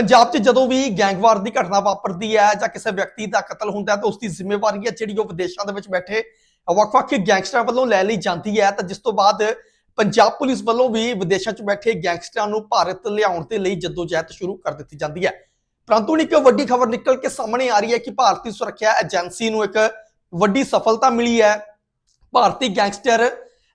ਪੰਜਾਬ 'ਚ ਜਦੋਂ ਵੀ ਗੈਂਗਵਾਰ ਦੀ ਘਟਨਾ ਵਾਪਰਦੀ ਹੈ ਜਾਂ ਕਿਸੇ ਵਿਅਕਤੀ ਦਾ ਕਤਲ ਹੁੰਦਾ ਹੈ ਤਾਂ ਉਸ ਦੀ ਜ਼ਿੰਮੇਵਾਰੀ ਹੈ ਜਿਹੜੀ ਉਹ ਵਿਦੇਸ਼ਾਂ ਦੇ ਵਿੱਚ ਬੈਠੇ ਵੱਖ-ਵੱਖ ਗੈਂਗਸਟਰਾਂ ਵੱਲੋਂ ਲੈ ਲਈ ਜਾਂਦੀ ਹੈ। ਤਾਂ ਜਿਸ ਤੋਂ ਬਾਅਦ ਪੰਜਾਬ ਪੁਲਿਸ ਵੱਲੋਂ ਵੀ ਵਿਦੇਸ਼ਾਂ 'ਚ ਬੈਠੇ ਗੈਂਗਸਟਰਾਂ ਨੂੰ ਭਾਰਤ ਲਿਆਉਣ ਦੇ ਲਈ ਜਦੋਜਹਿਦ ਸ਼ੁਰੂ ਕਰ ਦਿੱਤੀ ਜਾਂਦੀ ਹੈ। ਪਰੰਤੂ ਹੁਣ ਇੱਕ ਵੱਡੀ ਖਬਰ ਨਿਕਲ ਕੇ ਸਾਹਮਣੇ ਆ ਰਹੀ ਹੈ ਕਿ ਭਾਰਤੀ ਸੁਰੱਖਿਆ ਏਜੰਸੀ ਨੂੰ ਇੱਕ ਵੱਡੀ ਸਫਲਤਾ ਮਿਲੀ ਹੈ। ਭਾਰਤੀ ਗੈਂਗਸਟਰ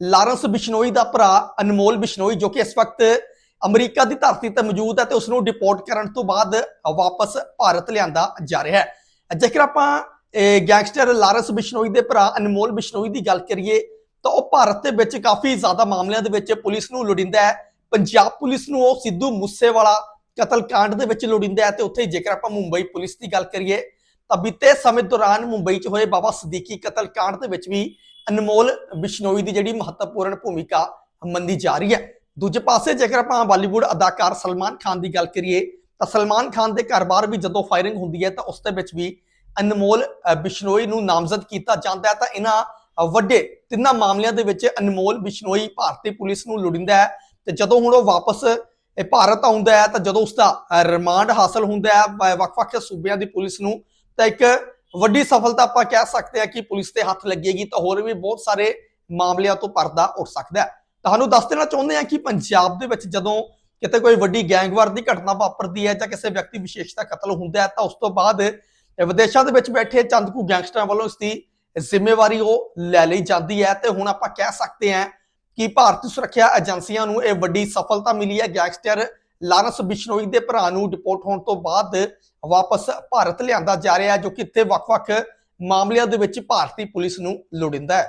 ਲਾਰੈਂਸ ਬਿਸ਼ਨੋਈ ਦਾ ਭਰਾ ਅਨਮੋਲ ਬਿਸ਼ਨੋਈ ਜੋ ਕਿ ਇਸ ਵਕਤ ਅਮਰੀਕਾ ਦੀ ਧਰਤੀ ਤੇ ਮੌਜੂਦ ਹੈ ਤੇ ਉਸ ਨੂੰ ਡਿਪੋਰਟ ਕਰਨ ਤੋਂ ਬਾਅਦ ਵਾਪਸ ਭਾਰਤ ਲਿਆਂਦਾ ਜਾ ਰਿਹਾ ਹੈ। ਜੇਕਰ ਆਪਾਂ ਗੈਂਗਸਟਰ ਲਾਰਸ ਬਿਸ਼ਨੋਈ ਦੇ ਭਰਾ ਅਨਮੋਲ ਬਿਸ਼ਨੋਈ ਦੀ ਗੱਲ ਕਰੀਏ, ਤਾਂ ਉਹ ਭਾਰਤ ਦੇ ਵਿੱਚ ਕਾਫੀ ਜ਼ਿਆਦਾ ਮਾਮਲਿਆਂ ਦੇ ਵਿੱਚ ਪੁਲਿਸ ਨੂੰ ਲੋੜਿੰਦਾ ਹੈ। ਪੰਜਾਬ ਪੁਲਿਸ ਨੂੰ ਉਹ ਸਿੱਧੂ ਮੂਸੇਵਾਲਾ ਕਾਂਡ ਦੇ ਵਿੱਚ ਲੋੜਿੰਦਾ ਹੈ ਤੇ ਉੱਥੇ ਜੇਕਰ ਆਪਾਂ ਮੁੰਬਈ ਪੁਲਿਸ ਦੀ ਗੱਲ ਕਰੀਏ, ਤਾਂ ਬੀਤੇ ਸਮੇਂ ਦੌਰਾਨ ਮੁੰਬਈ 'ਚ ਹੋਏ ਬਾਬਾ ਸਦੀਕੀ ਕਤਲकांड ਦੇ ਵਿੱਚ ਵੀ ਅਨਮੋਲ ਬਿਸ਼ਨੋਈ ਦੀ ਜਿਹੜੀ ਮਹੱਤਵਪੂਰਨ ਭੂਮਿਕਾ ਮੰਨੀ ਜਾ ਰਹੀ ਹੈ। ਦੂਜੇ ਪਾਸੇ ਜੇਕਰ ਆਪਾਂ ਬਾਲੀਵੁੱਡ ਅਦਾਕਾਰ ਸਲਮਾਨ ਖਾਨ ਦੀ ਗੱਲ ਕਰੀਏ, ਤਾਂ ਸਲਮਾਨ ਖਾਨ ਦੇ ਘਰ ਬਾਹਰ ਵੀ ਜਦੋਂ ਫਾਇਰਿੰਗ ਹੁੰਦੀ ਹੈ, ਤਾਂ ਉਸ ਦੇ ਵਿੱਚ ਵੀ ਅਨਮੋਲ ਬਿਸ਼ਨੋਈ ਨੂੰ ਨਾਮਜ਼ਦ ਕੀਤਾ ਜਾਂਦਾ ਹੈ। ਤਾਂ ਇਹਨਾਂ ਵੱਡੇ ਤਿੰਨਾਂ ਮਾਮਲਿਆਂ ਦੇ ਵਿੱਚ ਅਨਮੋਲ ਬਿਸ਼ਨੋਈ ਭਾਰਤੀ ਪੁਲਿਸ ਨੂੰ ਲੋੜਿੰਦਾ ਹੈ। ਤੇ ਜਦੋਂ ਹੁਣ ਉਹ ਵਾਪਸ ਭਾਰਤ ਆਉਂਦਾ ਹੈ, ਤਾਂ ਜਦੋਂ ਉਸ ਦਾ ਰਿਮਾਂਡ ਹਾਸਲ ਹੁੰਦਾ ਹੈ ਵੱਖ-ਵੱਖ ਸੂਬਿਆਂ ਦੀ ਪੁਲਿਸ ਨੂੰ, ਤਾਂ ਇੱਕ ਵੱਡੀ ਸਫਲਤਾ ਆਪਾਂ ਕਹਿ ਸਕਦੇ ਹਾਂ ਕਿ ਪੁਲਿਸ ਦੇ ਹੱਥ ਲੱਗੇਗੀ, ਤਾਂ ਹੋਰ ਵੀ ਬਹੁਤ ਸਾਰੇ ਮਾਮਲਿਆਂ ਤੋਂ ਪਰਦਾ ਉੱਠ ਸਕਦਾ ਹੈ। ਤੁਹਾਨੂੰ ਦੱਸ ਦੇਣਾ ਚਾਹੁੰਦੇ ਹਾਂ ਕਿ ਪੰਜਾਬ ਦੇ ਵਿੱਚ ਜਦੋਂ ਕਿਤੇ ਕੋਈ ਵੱਡੀ ਗੈਂਗਵਾਰ ਦੀ ਘਟਨਾ ਵਾਪਰਦੀ ਹੈ ਜਾਂ ਕਿਸੇ ਵਿਅਕਤੀ ਵਿਸ਼ੇਸ਼ ਦਾ ਕਤਲ ਹੁੰਦਾ ਹੈ, ਤਾਂ ਉਸ ਤੋਂ ਬਾਅਦ ਵਿਦੇਸ਼ਾਂ ਦੇ ਵਿੱਚ ਬੈਠੇ ਚੰਦ ਕੁ ਗੈਂਗਸਟਰਾਂ ਵੱਲੋਂ ਇਸ ਦੀ ਜ਼ਿੰਮੇਵਾਰੀ ਉਹ ਲੈ ਲਈ ਜਾਂਦੀ ਹੈ ਤੇ ਹੁਣ ਆਪਾਂ ਕਹਿ ਸਕਦੇ ਹਾਂ ਕਿ ਭਾਰਤੀ ਸੁਰੱਖਿਆ ਏਜੰਸੀਆਂ ਨੂੰ ਇਹ ਵੱਡੀ ਸਫਲਤਾ ਮਿਲੀ ਹੈ। ਗੈਂਗਸਟਰ ਲਾਰੈਂਸ ਬਿਸ਼ਨੋਈ ਦੇ ਭਰਾ ਨੂੰ ਡਿਪੋਰਟ ਹੋਣ ਤੋਂ ਬਾਅਦ ਵਾਪਸ ਭਾਰਤ ਲਿਆਂਦਾ ਜਾ ਰਿਹਾ ਹੈ, ਜੋ ਕਿ ਇੱਥੇ ਵੱਖ-ਵੱਖ ਮਾਮਲਿਆਂ ਦੇ ਵਿੱਚ ਭਾਰਤੀ ਪੁਲਿਸ ਨੂੰ ਲੋੜਿੰਦਾ ਹੈ।